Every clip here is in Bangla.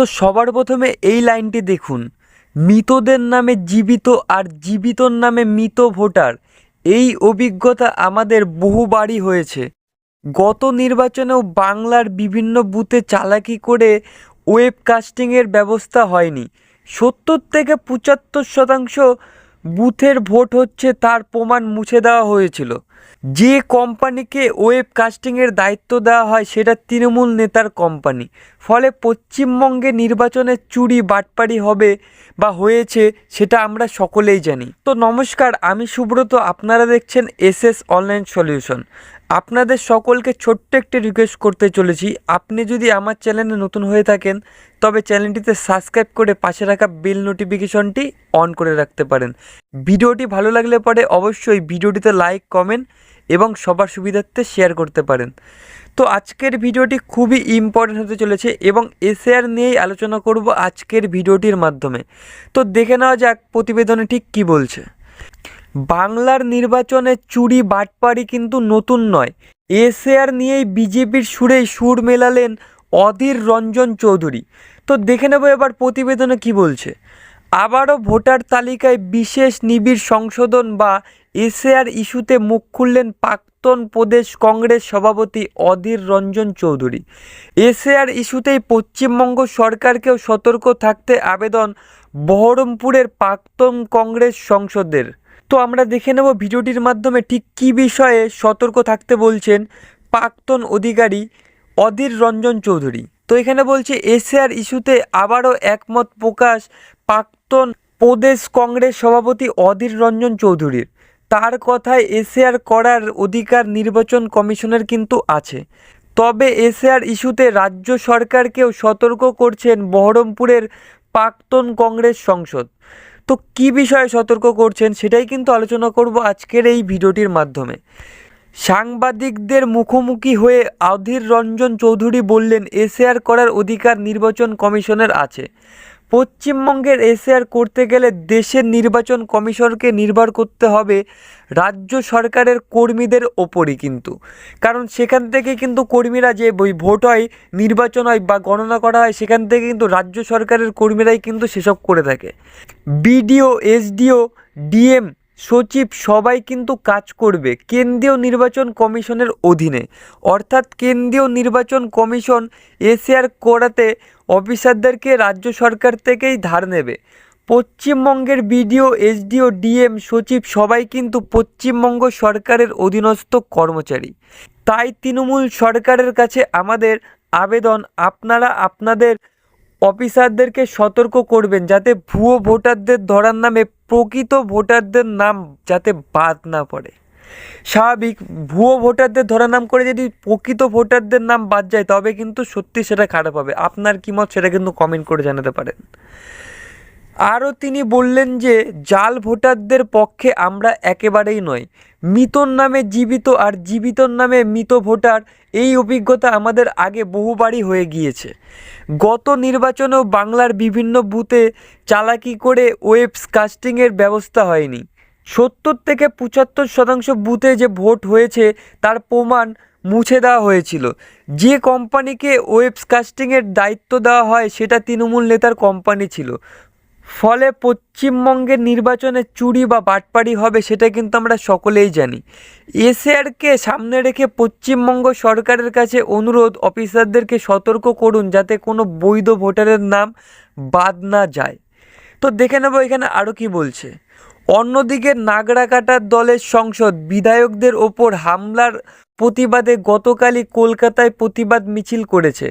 তো সবার প্রথমে এই লাইনটি দেখুন। মৃতদের নামে জীবিত আর জীবিতর নামে মৃত ভোটার, এই অভিজ্ঞতা আমাদের বহুবারই হয়েছে। গত নির্বাচনেও বাংলার বিভিন্ন বুথে চালাকি করে ওয়েবকাস্টিংয়ের ব্যবস্থা হয়নি। সত্তর থেকে পঁচাত্তর শতাংশ বুথের ভোট হচ্ছে তার প্রমাণ মুছে দেওয়া হয়েছিল। যে কোম্পানিকে ওয়েব কাস্টিংয়ের দায়িত্ব দেওয়া হয় সেটা তৃণমূল নেতার কোম্পানি। ফলে পশ্চিমবঙ্গে নির্বাচনে চুরি বাটপাড়ি হবে বা হয়েছে সেটা আমরা সকলেই জানি। তো নমস্কার, আমি সুব্রত, আপনারা দেখছেন এস এস অনলাইন সলিউশন। আপনাদের সকলকে ছোট্ট একটি রিকোয়েস্ট করতে চলেছি। আপনি যদি আমার চ্যানেলে নতুন হয়ে থাকেন, তবে চ্যানেলটিতে সাবস্ক্রাইব করে পাশে রাখা বেল নোটিফিকেশনটি অন করে রাখতে পারেন। ভিডিওটি ভালো লাগলে পরে অবশ্যই ভিডিওটিতে লাইক, কমেন্ট এবং সবার সুবিধার্থে শেয়ার করতে পারেন। তো আজকের ভিডিওটি খুবই ইম্পর্টেন্ট হতে চলেছে এবং এসএআর নিয়েই আলোচনা করব আজকের ভিডিওটির মাধ্যমে। তো দেখে নেওয়া যাক প্রতিবেদনে ঠিক কী বলছে। বাংলার নির্বাচনে চুরি বাটপাড়ি কিন্তু নতুন নয়। এসএআর নিয়েই বিজেপির সুরেই সুর মেলালেন অধীর রঞ্জন চৌধুরী। তো দেখে নেব এবার প্রতিবেদনে কি বলছে। আবারও ভোটার তালিকায় বিশেষ নিবিড় সংশোধন বা এসএআর ইস্যুতে মুখ খুললেন প্রাক্তন প্রদেশ কংগ্রেস সভাপতি অধীর রঞ্জন চৌধুরী। এসএআর ইস্যুতেই পশ্চিমবঙ্গ সরকারকেও সতর্ক থাকতে আবেদন বহরমপুরের প্রাক্তন কংগ্রেস সংসদের। তো আমরা দেখে নেব ভিডিওটির মাধ্যমে ঠিক কী বিষয়ে সতর্ক থাকতে বলছেন প্রাক্তন অধিকারী অধীর রঞ্জন চৌধুরী। তো এখানে বলছে এসআর ইস্যুতে আবারও একমত প্রকাশ প্রাক্তন প্রদেশ কংগ্রেস সভাপতি অধীর রঞ্জন চৌধুরীর। তার কথায় এসআর করার অধিকার নির্বাচন কমিশনের কিন্তু আছে। তবে এসআর ইস্যুতে রাজ্য সরকারকেও সতর্ক করছেন বহরমপুরের প্রাক্তন কংগ্রেস সংসদ। তো কী বিষয়ে সতর্ক করছেন সেটাই কিন্তু আলোচনা করব আজকের এই ভিডিওটির মাধ্যমে। সাংবাদিকদের মুখোমুখি হয়ে অধীর রঞ্জন চৌধুরী বললেন এসএআর করার অধিকার নির্বাচন কমিশনের আছে। পশ্চিমবঙ্গের এসএআর করতে গেলে দেশের নির্বাচন কমিশনকে নির্ভর করতে হবে রাজ্য সরকারের কর্মীদের ওপরই কিন্তু। কারণ সেখান থেকে কিন্তু কর্মীরা যে বই ভোট হয়, নির্বাচন হয় বা গণনা করা হয়, সেখান থেকে কিন্তু রাজ্য সরকারের কর্মীরাই কিন্তু সেসব করে থাকে। বিডিও, এসডিও, ডিএম সচিব সবাই কিন্তু কাজ করবে কেন্দ্রীয় নির্বাচন কমিশনের অধীনে। অর্থাৎ কেন্দ্রীয় নির্বাচন কমিশন এসিআর করাতে অফিসারদেরকে রাজ্য সরকার থেকেই ধার নেবে। পশ্চিমবঙ্গের বিডিও, এসডিও, ডিএম সচিব সবাই কিন্তু পশ্চিমবঙ্গ সরকারের অধীনস্থ কর্মচারী। তাই তৃণমূল সরকারের কাছে আমাদের আবেদন, আপনারা আপনাদের অফিসারদেরকে সতর্ক করবেন যাতে ভুয়ো ভোটারদের ধরার নামে প্রকৃত ভোটারদের নাম যাতে বাদ না পড়ে। স্বাভাবিক, ভুয়ো ভোটারদের ধরার নাম করে যদি প্রকৃত ভোটারদের নাম বাদ যায়, তবে কিন্তু সত্যি সেটা খারাপ হবে। আপনার কী মত সেটা কিন্তু কমেন্ট করে জানাতে পারেন। আরও তিনি বললেন যে, জাল ভোটারদের পক্ষে আমরা একেবারেই নয় মৃতর নামে জীবিত আর জীবিতর নামে মৃত ভোটার, এই অভিজ্ঞতা আমাদের আগে বহুবারই হয়ে গিয়েছে। গত নির্বাচনেও বাংলার বিভিন্ন বুথে চালাকি করে ওয়েবস কাস্টিংয়ের ব্যবস্থা হয়নি। সত্তর থেকে পঁচাত্তর শতাংশ বুথে যে ভোট হয়েছে, তার প্রমাণ মুছে দেওয়া হয়েছিল। যে কোম্পানিকে ওয়েবস কাস্টিংয়ের দায়িত্ব দেওয়া হয়, সেটা তৃণমূল নেতার কোম্পানি ছিল। ফলে পশ্চিমবঙ্গের নির্বাচনে চুরি বা বাটপাড়ি হবে সেটা কিন্তু আমরা সকলেই জানি। এসএআরকে সামনে রেখে পশ্চিমবঙ্গ সরকারের কাছে অনুরোধ, অফিসারদেরকে সতর্ক করুন যাতে কোনো বৈধ ভোটারের নাম বাদ না যায়। তো দেখে নেব এখানে আরও কি বলছে। অন্যদিকে নাগরাকাটার দলের সংসদ বিধায়কদের ওপর হামলার প্রতিবাদে গতকালই কলকাতায় প্রতিবাদ মিছিল করেছে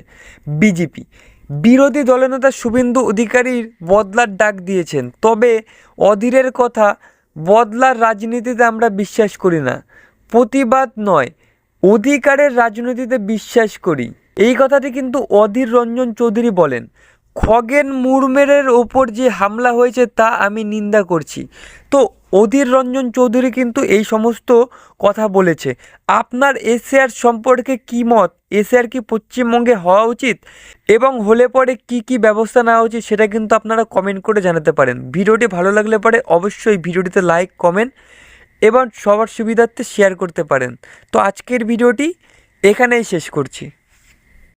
বিজেপি। বিরোধী দলনেতা শুভেন্দু অধিকারীর বদলার ডাক দিয়েছেন। তবে অধীরের কথা, বদলার রাজনীতিতে আমরা বিশ্বাস করি না। প্রতিবাদ নয়, অধিকারের রাজনীতিতে বিশ্বাস করি। এই কথাটি কিন্তু অধীর রঞ্জন চৌধুরী বলেন। খগেন মুরমেরের ওপর যে হামলা হয়েছে তা আমি নিন্দা করছি। তো অধীর রঞ্জন চৌধুরী কিন্তু এই সমস্ত কথা বলেছে। আপনার এসআর সম্পর্কে কী মত? এসআর কি পশ্চিমবঙ্গে হওয়া উচিত? এবং হলে পরে কি কি ব্যবস্থা নেওয়া উচিত সেটা কিন্তু আপনারা কমেন্ট করে জানাতে পারেন। ভিডিওটি ভালো লাগলে পরে অবশ্যই ভিডিওটিতে লাইক কমেন্ট এবং সবার সুবিধার্থে শেয়ার করতে পারেন। তো আজকের ভিডিওটি এখানেই শেষ করছি।